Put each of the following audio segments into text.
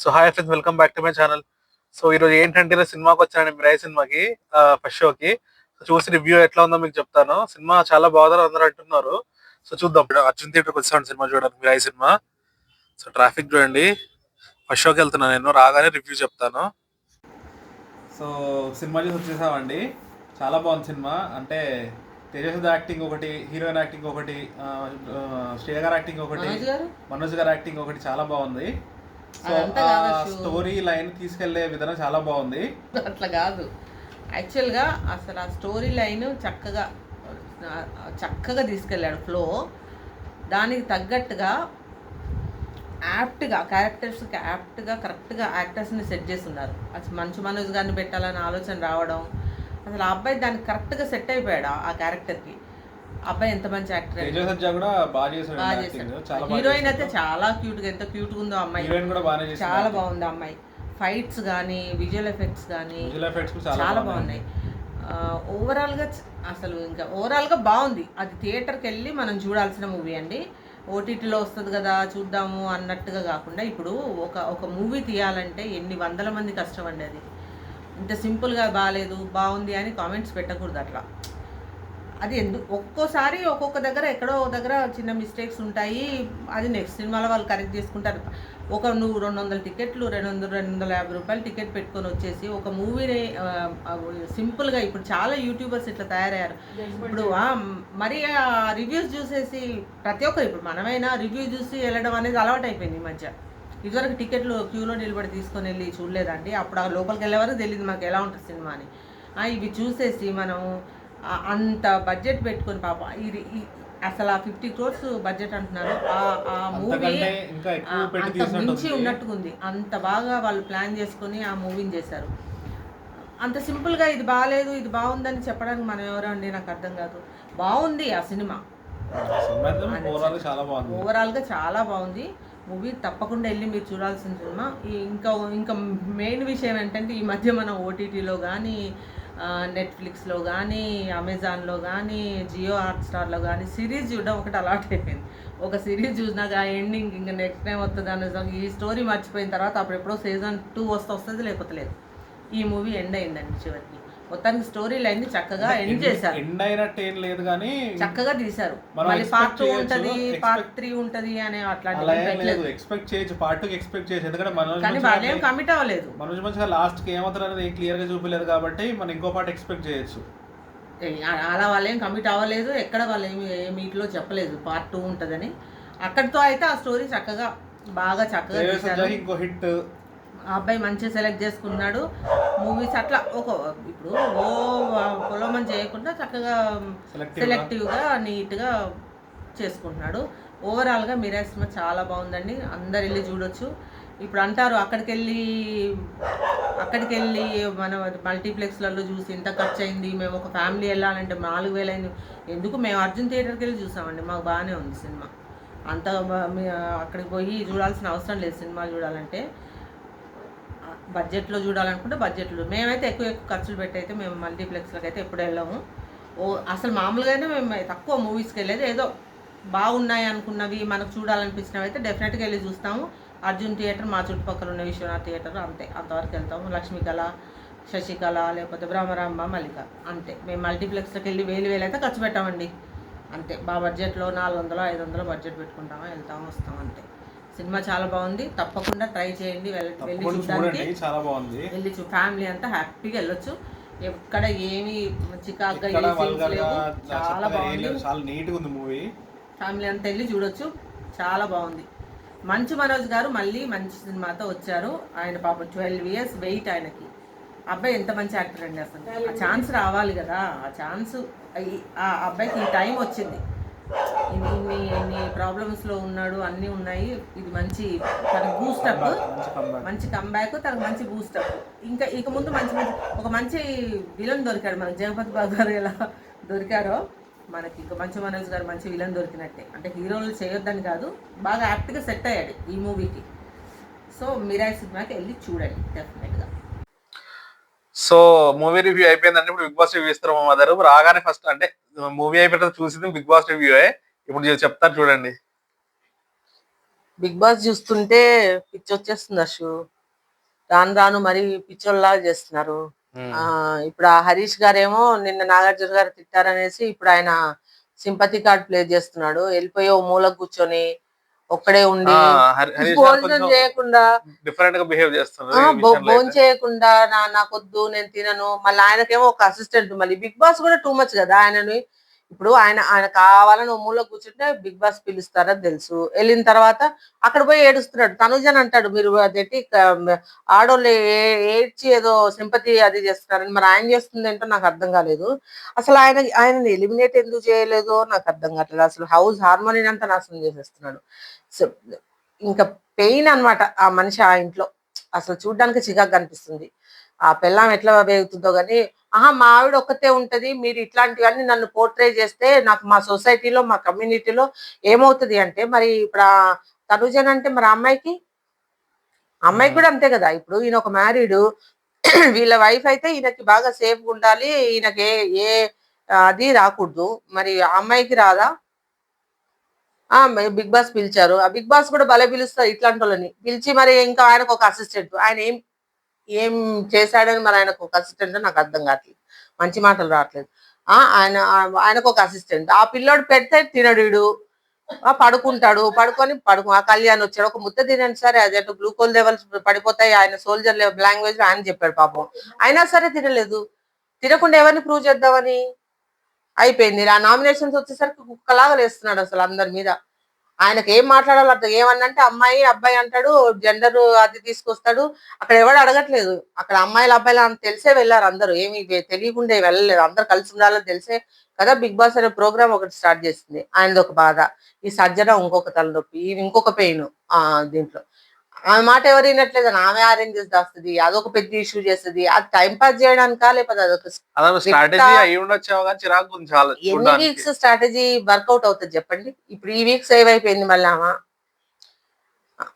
So hi friends welcome back to my channel so ఈరోజు ఏంటంటే నేను సినిమాకి వచ్చాను మిరాయి సినిమాకి ఫస్ట్ షోకి చూసి రివ్యూ ఎట్లా ఉందో మీకు చెప్తాను. సినిమా చాలా బాగుందని అందరూ అంటున్నారు. సో చూద్దాం. అర్జున్ థియేటర్కి వచ్చాను సినిమా చూడడానికి మిరాయి సినిమా. సో ట్రాఫిక్ చూడండి. ఫస్ట్ షోకి వెళ్తున్నాను నేను. రాగానే రివ్యూ చెప్తాను. సో సినిమా చూసి వచ్చేసామండి. చాలా బాగుంది సినిమా. అంటే తేజస్ యాక్టింగ్ ఒకటి హీరోయిన్ యాక్టింగ్ ఒకటి శ్రేయ గారు యాక్టింగ్ ఒకటి మనోజ్ గారు? యాక్టింగ్ ఒకటి చాలా బాగుంది. సో. స్టోరీ లైన్ తీసుకెళ్ళే విధానం చాలా బాగుంది. అట్లా కాదు. యాక్చువల్గా అసలు ఆ స్టోరీ లైన్ చక్కగా చక్కగా తీసుకెళ్ళాడు ఫ్లో. దానికి తగ్గట్టుగా యాప్ట్గా క్యారెక్టర్స్కి యాప్ట్గా కరెక్ట్గా యాక్టర్స్ని సెట్ చేస్తున్నారు. అసలు మంచు మనోజ్ గారిని పెట్టాలని ఆలోచన రావడం అసలు ఆ అబ్బాయి దానికి కరెక్ట్గా సెట్ అయిపోయాడు ఆ- క్యారెక్టర్కి. అబ్బాయి ఎంత మంచి యాక్టర్ కూడా బాగా చేశాడు హీరోయిన్ అయితే చాలా క్యూట్గా ఎంత క్యూట్గా ఉందో ఆ అమ్మాయి. చాలా బాగుంది అమ్మాయి. ఫైట్స్ కానీ విజువల్ ఎఫెక్ట్స్ కానీ చాలా బాగున్నాయి. బాగున్నాయి. ఓవరాల్గా అసలు ఇంకా ఓవరాల్గా బాగుంది. అది థియేటర్కి వెళ్ళి మనం చూడాల్సిన మూవీ అండి. ఓటీటీలో వస్తుంది కదా చూద్దాము అన్నట్టుగా కాకుండా ఇప్పుడు ఒక ఒక మూవీ తీయాలంటే ఎన్ని వందల మంది కష్టం అండి అది. ఇంత సింపుల్గా బాగాలేదు బాగుంది అని కామెంట్స్ పెట్టకూడదు అట్లా అది ఎందుకు ఒక్కోసారి ఒక్కొక్క దగ్గర ఎక్కడో ఒక దగ్గర చిన్న మిస్టేక్స్ ఉంటాయి. అది నెక్స్ట్ సినిమాలో వాళ్ళు కరెక్ట్ చేసుకుంటారు. ఒక నువ్వు రెండు వందల టికెట్లు రెండు వందల రెండు వందల యాభై రూపాయలు టికెట్ పెట్టుకొని వచ్చేసి ఒక మూవీని సింపుల్గా ఇప్పుడు చాలా యూట్యూబర్స్ ఇట్లా తయారయ్యారు. ఇప్పుడు మరి ఆ రివ్యూస్ చూసేసి ప్రతి ఒక్కరు ఇప్పుడు మనమైనా రివ్యూ చూసి వెళ్ళడం అనేది అలవాటు అయిపోయింది ఈ మధ్య. ఇదివరకు టికెట్లు క్యూలో నిలబడి తీసుకొని వెళ్ళి చూడలేదండి. అప్పుడు ఆ లోపలికి వెళ్ళే వరకు తెలియదు మాకు ఎలా ఉంటుంది సినిమా అని. ఇవి చూసేసి మనం అంత బడ్జెట్ పెట్టుకొని పాప. ఇది అసలు ఆ ఫిఫ్టీ క్రోర్స్ బడ్జెట్ అంటున్నారు. ఆ ఆ మూవీ అంత మించి ఉంది అంత బాగా వాళ్ళు ప్లాన్ చేసుకొని ఆ మూవీని చేశారు. అంత సింపుల్గా ఇది బాగాలేదు ఇది బాగుందని చెప్పడానికి మనం ఎవరో అండి? నాకు అర్థం కాదు. బాగుంది ఆ సినిమా. ఓవరాల్గా చాలా బాగుంది. మూవీ తప్పకుండా వెళ్ళి మీరు చూడాల్సిన సినిమా. ఇంకా ఇంకా మెయిన్ విషయం ఏంటంటే ఈ మధ్య మనం ఓటీటీలో కానీ నెట్ఫ్లిక్స్లో కానీ అమెజాన్లో కానీ జియో హాట్స్టార్లో కానీ సిరీస్ చూడడం ఒకటి అలవాట్ అయిపోయింది ఒక సిరీస్ చూసినాక ఆ ఎండింగ్ ఇంకా నెక్స్ట్ టైం వస్తుంది అనే ఈ స్టోరీ మర్చిపోయిన తర్వాత అప్పుడు ఎప్పుడో సీజన్ టూ వస్తే వస్తుంది లేకపోతే లేదు. ఈ మూవీ ఎండ్ అయిందండి చివరికి. మొత్తానికి స్టోరీ లైన్ చక్కగా ఎండ్ చేశారు. ఎండ్ అయినట్టు ఏం లేదు కానీ చక్కగా తీశారు. మళ్ళీ పార్ట్ టూ ఉంటది పార్ట్ త్రీ ఉంటది అనే లేదు ఎక్స్పెక్ట్ చేయొచ్చు పార్ట్ టూ ఎక్స్పెక్ట్ చేయొచ్చు ఎందుకంటే మనోజ్ కానీ వాళ్ళేం కమిట్ అవ్వలేదు. మనోజ్ మంచిగా లాస్ట్కి ఏమవుతారు అనేది క్లియర్గా చూపలేదు కాబట్టి మనం ఇంకో పార్ట్ ఎక్స్పెక్ట్ చేయొచ్చు. అలా వాళ్ళేం కమిట్ అవ్వలేదు ఎక్కడ వాళ్ళు ఏమి మీట్లో చెప్పలేదు పార్ట్ టూ ఉంటుందని. అక్కడితో అయితే ఆ స్టోరీ చక్కగా బాగా చక్కగా ఇంకో హిట్ ఆ అబ్బాయి మంచిగా సెలెక్ట్ చేసుకున్నాడు. మూవీస్ అట్లా ఒక ఇప్పుడు ఓ పొలమని చేయకుండా చక్కగా. సెలెక్టివ్గా నీట్గా చేసుకుంటున్నాడు. ఓవరాల్గా మీరా సినిమా చాలా బాగుందండి. అందరు వెళ్ళి చూడొచ్చు. ఇప్పుడు అంటారు అక్కడికి వెళ్ళి అక్కడికి వెళ్ళి మనం మల్టీప్లెక్స్లలో చూసి ఇంత ఖర్చు అయింది మేము ఒక ఫ్యామిలీ వెళ్ళాలంటే నాలుగు వేలు అయింది ఎందుకు మేము అర్జున్ థియేటర్కి వెళ్ళి చూసామండి. మాకు బాగానే ఉంది సినిమా. అంత అక్కడికి పోయి చూడాల్సిన అవసరం లేదు సినిమా చూడాలంటే. బడ్జెట్లో చూడాలనుకుంటే బడ్జెట్లో. మేమైతే ఎక్కువ ఎక్కువ ఖర్చులు పెట్టి అయితే మేము మల్టీప్లెక్స్లకు అయితే ఎప్పుడు వెళ్ళాము. ఓ అసలు మామూలుగానే మేము తక్కువ మూవీస్కి వెళ్ళేది ఏదో బాగున్నాయి అనుకున్నవి మనకు చూడాలనిపించినవి అయితే డెఫినెట్గా వెళ్ళి చూస్తాము. అర్జున్ థియేటర్ మా చుట్టుపక్కల ఉన్న విశ్వనాథ్ థియేటర్ అంతే అంతవరకు వెళ్తాము. లక్ష్మీకళ శశికళ లేకపోతే బ్రహ్మరాంబ మల్లిక అంతే. మేము మల్టీప్లెక్స్కి వెళ్ళి వేలు వేలు అయితే ఖర్చు పెట్టామండి. అంతే. మా బడ్జెట్లో నాలుగు వందలు ఐదు వందలు బడ్జెట్ పెట్టుకుంటాము వెళ్తాము వస్తాం అంతే. సినిమా చాలా బాగుంది. తప్పకుండా ట్రై చేయండి. వెళ్ళి చూడడానికి. చాలా బాగుంది. వెళ్ళి చూ ఫ్యామిలీ అంతా హ్యాపీగా వెళ్ళొచ్చు. ఎక్కడ ఏమి చికాగ్గా చాలా బాగుంది. లేదు. చాలా నీట్గా ఉంది మూవీ. ఫ్యామిలీ అంతా వెళ్ళి చూడొచ్చు. చాలా బాగుంది. మంచు మనోజ్ గారు మళ్ళీ మంచి సినిమాతో వచ్చారు. ఆయన పాపం ట్వెల్వ్ ఇయర్స్ వెయిట్ ఆయనకి. అబ్బాయి ఎంత మంచి యాక్టర్ అండి అసలు. ఆ ఛాన్స్ రావాలి కదా. ఆ ఛాన్స్ ఆ అబ్బాయికి ఈ టైం వచ్చింది. ఇన్ని ఇన్ని ఇన్ని ప్రాబ్లమ్స్లో ఉన్నాడు అన్నీ ఉన్నాయి. ఇది మంచి తన బూస్టప్. మంచి కంబ్యాక్ తనకు మంచి బూస్టప్ ఇంకా ఇక ముందు మంచి మంచి ఒక మంచి విలన్ దొరికాడు మనకి. జగపతి బాబు గారు ఎలా దొరికారో మనకి ఇంకా మంచి మనోజ్ గారు మంచి విలన్ దొరికినట్టే. అంటే హీరోలు చేయొద్దని కాదు బాగా యాప్ట్గా సెట్ అయ్యాడు ఈ మూవీకి సో మిరాయి సినిమాకి వెళ్ళి చూడండి డెఫినెట్గా సో మూవీ రివ్యూ అయిపోయిందంటే ఇప్పుడు బిగ్ బాస్ రివ్యూ ఇస్తారు మా మదర్ రాగానే ఫస్ట్ అంటే మూవీ అయిపోయిన చూసింది బిగ్ బాస్ రివ్యూ ఇప్పుడు చెప్తాను చూడండి. బిగ్ బాస్ చూస్తుంటే పిచ్చి వచ్చేస్తుంది అశు. రాను రాను మరి పిచ్చోళ్ళలాగా చేస్తున్నారు. ఇప్పుడు ఆ హరీష్ గారేమో నిన్న నాగార్జున గారు తిట్టారనేసి ఇప్పుడు ఆయన సింపతి కార్డ్ ప్లే చేస్తున్నాడు. వెళ్ళిపోయి ఓ మూల కూర్చొని ఒక్కడే ఉండి భోజనం చేయకుండా డిఫరెంట్గా బిహేవ్ చేస్తున్నారు భోజనం. చేయకుండా నా నాకొద్దు నేను తినను మళ్ళీ ఆయనకేమో ఒక అసిస్టెంట్ మళ్ళీ బిగ్ బాస్ కూడా టూ మచ్ కదా ఆయనని ఇప్పుడు ఆయన ఆయన కావాలని ఓ మూల కూర్చుంటే బిగ్ బాస్ పిలుస్తారని తెలుసు. వెళ్ళిన తర్వాత అక్కడ పోయి ఏడుస్తున్నాడు. తనుజన్ అంటాడు మీరు అదేంటి ఆడోళ్ళు ఏడ్చి ఏదో సింపతి అది చేస్తున్నారని. మరి ఆయన చేస్తుంది ఏంటో నాకు అర్థం కాలేదు. అసలు ఆయన ఆయన ఎలిమినేట్ ఎందుకు చేయలేదో నాకు అర్థం కావట్లేదు. అసలు హౌస్ హార్మోని అంతా నాశనం చేసేస్తున్నాడు. ఇంకా పెయిన్ అన్నమాట ఆ మనిషి ఆ ఇంట్లో. అసలు చూడ్డానికి చికాకు కనిపిస్తుంది ఆ పెళ్ళాం ఎట్లా వేగుతుందో కానీ ఆహా మా ఆవిడ ఒక్కతే ఉంటది మీరు ఇట్లాంటివన్నీ నన్ను పోర్ట్రే చేస్తే నాకు మా సొసైటీలో మా కమ్యూనిటీలో ఏమవుతుంది అంటే మరి ఇప్పుడు ఆ తనుజన్ అంటే మరి అమ్మాయికి? అమ్మాయికి కూడా అంతే కదా ఇప్పుడు ఈయన ఒక మ్యారీడ్ వీళ్ళ వైఫ్ అయితే ఈయనకి బాగా సేఫ్ ఉండాలి ఈయనకి ఏ ఏ అది రాకూడదు మరి అమ్మాయికి రాదా? బిగ్ బాస్ పిలిచారు ఆ బిగ్ బాస్ కూడా భలే పిలుస్తారు ఇట్లాంటి వాళ్ళని పిలిచి మరి ఇంకా ఆయనకు ఒక అసిస్టెంట్ ఆయన ఏం ఏం చేశాడని మరి ఆయనకు ఒక అసిస్టెంట్ నాకు అర్థం కావట్లేదు మంచి మాటలు రావట్లేదు. ఆ ఆయన ఆయనకు ఒక అసిస్టెంట్ ఆ పిల్లోడు పెడితే తినడు వీడు. ఆ పడుకుంటాడు. పడుకొని పడుకు ఆ కళ్యాణ్ వచ్చాడు. ఒక ముద్ద తినండి సరే అదే గ్లూకోజ్ లెవెల్స్ పడిపోతాయి. ఆయన సోల్జర్ లాంగ్వేజ్ ఆయన చెప్పాడు పాపం. అయినా సరే తినలేదు. తినకుండా ఎవరిని ప్రూవ్ చేద్దామని? అయిపోయింది. ఆ నామినేషన్స్ వచ్చేసరికి కుక్కలాగా లేస్తున్నాడు అసలు అందరి మీద. ఆయనకి ఏం మాట్లాడాలో అర్థం ఏమన్నంటే అమ్మాయి అబ్బాయి అంటాడు జెండర్ అది తీసుకొస్తాడు. అక్కడ ఎవడు అడగట్లేదు. అక్కడ అమ్మాయిలు అబ్బాయిలు అని తెలిసే వెళ్ళారు అందరూ. ఏమి తెలియకుండా వెళ్ళలేదు. అందరు కలిసి ఉండాలని తెలిసే కదా బిగ్ బాస్ అనే ప్రోగ్రామ్ ఒకటి స్టార్ట్ చేసింది. ఆయనది ఒక బాధ. ఈ సజ్జన ఇంకొక తలనొప్పి ఇంకొక పెయిన్ ఆ దీంట్లో. ఆమె మాట ఎవరు వినట్లేదు ఆమె అరేంజ్ చేసి దాస్తుంది అదొక పెద్ద ఇష్యూ చేస్తుంది. అది టైం పాస్ చేయడానికా లేకపోతే అదొక ఎన్ని వీక్స్ స్ట్రాటజీ వర్కౌట్ అవుతుంది చెప్పండి? ఇప్పుడు ఈ వీక్ సేవ్ అయిపోయింది మళ్ళీ ఆమె.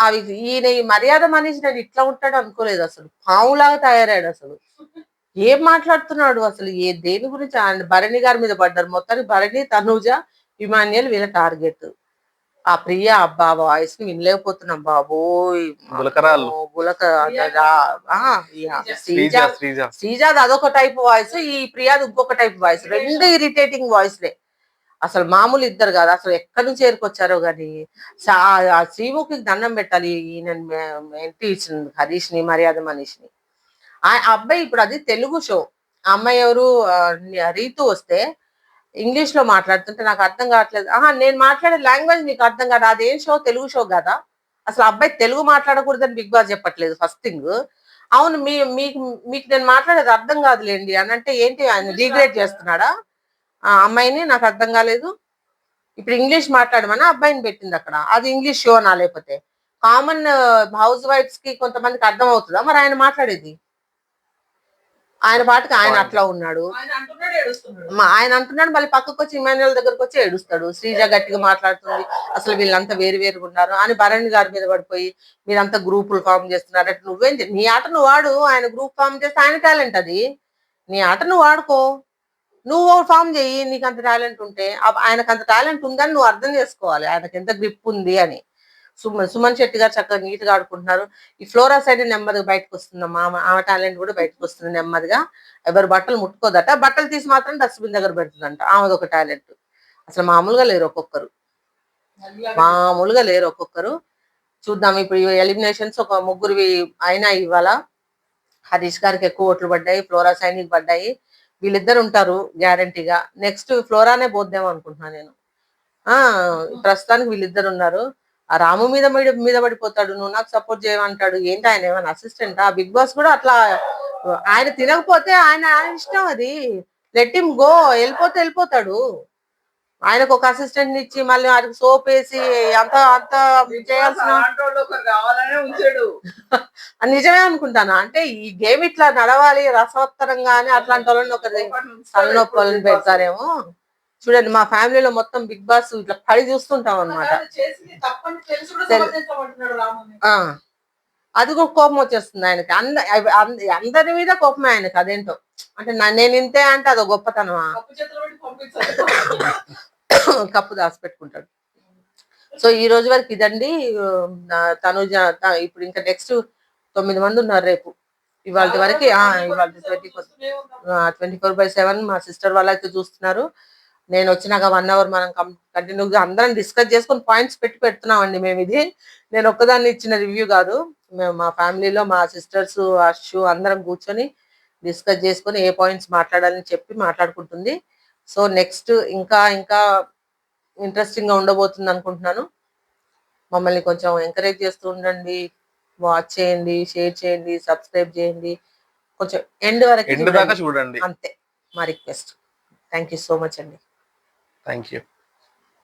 ఆ week ఈయన ఈ మర్యాద మనిషి నేను ఇట్లా ఉంటాడు అనుకోలేదు అసలు. పావులాగా తయారయ్యాడు అసలు. ఏం మాట్లాడుతున్నాడు అసలు? ఏ దేని గురించి? భరణి గారి మీద పడ్డారు. మొత్తానికి భరణి తనూజ ఇమాన్యుయల్ వీళ్ళ టార్గెట్ ఆ ప్రియ అబ్బా వాయిస్ని వినలేకపోతున్నాం. బాబోయ్. గులకరాళ్ళు. అమ్మో, గులక ఆ, యా, శ్రీజ. శ్రీజ. శ్రీజ శ్రీజాద్ అదొక టైప్ వాయిస్ ఈ ప్రియాద్ ఇంకొక టైప్ వాయిస్. రెండు ఇరిటేటింగ్ వాయిస్లే. అసలు మామూలు ఇద్దరు కాదు. అసలు ఎక్కడి నుంచి చేరుకొచ్చారో గాని ఆ శ్రీముఖికి దండం పెట్టాలి ఈయన ఎంటి ఇచ్చిన హరీష్ని మర్యాద మనీష్ని. ఆ ఆ అబ్బాయి ఇప్పుడు అది తెలుగు షో. ఆ అమ్మాయి ఎవరు? రీతు వస్తే ఇంగ్లీష్లో మాట్లాడుతుంటే నాకు అర్థం కావట్లేదు. ఆహా నేను మాట్లాడే లాంగ్వేజ్ నీకు అర్థం కాదు. అదేం షో? తెలుగు షో కదా. అసలు అబ్బాయి తెలుగు మాట్లాడకూడదని బిగ్ బాస్ చెప్పట్లేదు ఫస్ట్ థింగ్. అవును మీ మీకు మీకు నేను మాట్లాడేది అర్థం కాదులేండి అని అంటే ఏంటి ఆయన రీగ్రేట్ చేస్తున్నాడా? ఆ అమ్మాయిని నాకు అర్థం కాలేదు. ఇప్పుడు ఇంగ్లీష్ మాట్లాడమని? అబ్బాయిని పెట్టింది అక్కడ. అది ఇంగ్లీష్ షో నా లేకపోతే? కామన్ హౌస్ వైఫ్స్కి కొంతమందికి అర్థం అవుతుందా? మరి ఆయన మాట్లాడేది? ఆయన పాటికి ఆయన అట్లా ఉన్నాడు. ఆయన అంటున్నాడు మళ్ళీ పక్కకు వచ్చి ఇమాన్యుల్ దగ్గరకు వచ్చి ఏడుస్తాడు. శ్రీజ గట్టిగా మాట్లాడుతుంది. అసలు వీళ్ళంతా వేరు వేరుగా ఉన్నారు. అని భరణి గారి మీద పడిపోయి మీరంతా గ్రూపులు ఫామ్ చేస్తున్నారు. అంటే నువ్వేం నీ ఆట నువ్వు వాడు ఆయన గ్రూప్ ఫామ్ చేస్తే ఆయన టాలెంట్ అది. నీ ఆట నువ్వు వాడుకో నువ్వు ఫామ్ చెయ్యి నీకు అంత టాలెంట్ ఉంటే ఆయనకు అంత టాలెంట్ ఉందని నువ్వు అర్థం చేసుకోవాలి. ఆయనకు ఎంత గ్రిప్ ఉంది అని. సుమన్ సుమన్ శెట్టి గారు చక్కగా నీట్గా ఆడుకుంటున్నారు. ఈ ఫ్లోరా సైడ్ నెమ్మదిగా బయటకు వస్తుందమ్మా ఆమె టాలెంట్ కూడా బయటకు వస్తుంది నెమ్మదిగా. ఎవరు బట్టలు ముట్టుకోదట. బట్టలు తీసి మాత్రం డస్ట్బిన్ దగ్గర పెడుతుందంట. ఆమెది ఒక టాలెంట్. అసలు మామూలుగా లేరు ఒక్కొక్కరు. మామూలుగా లేరు ఒక్కొక్కరు. చూద్దాం ఇప్పుడు ఎలిమినేషన్స్ ఒక ముగ్గురివి అయినా ఇవాళ హరీష్ గారికి ఎక్కువ ఓట్లు పడ్డాయి ఫ్లోరా సైనిక్ పడ్డాయి. వీళ్ళిద్దరు ఉంటారు గ్యారంటీగా. నెక్స్ట్ ఫ్లోరానే పోద్దాం అనుకుంటున్నాను నేను. ఆ ప్రస్తుతానికి వీళ్ళిద్దరు ఉన్నారు. ఆ రాము మీద మీద- పడిపోతాడు నువ్వు నాకు సపోర్ట్ చేయమంటాడు ఏంటి ఆయన ఏమైనా అసిస్టెంట్ ఆ? బిగ్ బాస్ కూడా అట్లా ఆయన తినకపోతే ఆయన ఆయన ఇష్టం అది. లెట్ హిమ్ గో వెళ్ళిపోతే వెళ్ళిపోతాడు. ఆయనకు ఒక అసిస్టెంట్ ఇచ్చి మళ్ళీ ఆయనకు సోప్ వేసి అంత అంత చేయాల్సిన కావాలనే ఉంచాడు. అది నిజమే అనుకుంటాను. అంటే ఈ గేమ్ ఇట్లా నడవాలి రసవత్తరంగా అని అట్లాంటి వాళ్ళని ఒక తలనొప్పి వాళ్ళని పెడతారేమో. చూడండి మా ఫ్యామిలీలో మొత్తం బిగ్ బాస్ ఇట్లా పడి చూస్తుంటాం అనమాట అది కూడా కోపం వచ్చేస్తుంది ఆయనకి. అంద అందరి మీద కోపమే ఆయనకి అదేంటో. అంటే నేను ఇంతే అంటే అదో గొప్పతనమా? కప్పు చేతులు పెట్టి పంపించాడు కప్పు దాచి పెట్టుకుంటాడు సో ఈ రోజు వరకు ఇదండి. తనుజ ఇప్పుడు ఇంకా నెక్స్ట్ తొమ్మిది మంది ఉన్నారు రేపు. ఇవాళ వరకు ఇవాళ twenty four twenty four by seven మా సిస్టర్ వాళ్ళైతే చూస్తున్నారు. నేను వచ్చినాక వన్ అవర్ మనం కంటిన్యూగా అందరం డిస్కస్ చేసుకొని పాయింట్స్ పెట్టి పెడుతున్నామండి మేము ఇది. నేను ఒక్కదాన్ని ఇచ్చిన రివ్యూ కాదు. మేము మా ఫ్యామిలీలో మా సిస్టర్స్ అషు అందరం కూర్చొని డిస్కస్ చేసుకొని ఏ పాయింట్స్ మాట్లాడాలని చెప్పి మాట్లాడుకుంటుంది. సో నెక్స్ట్ ఇంకా ఇంకా ఇంట్రెస్టింగ్గా ఉండబోతుంది అనుకుంటున్నాను. మమ్మల్ని కొంచెం ఎంకరేజ్ చేస్తూ ఉండండి. వాచ్ చేయండి షేర్ చేయండి సబ్స్క్రైబ్ చేయండి. కొంచెం ఎండ్ వరకు. చూడండి. అంతే. మా request thank you so much అండి. Thank you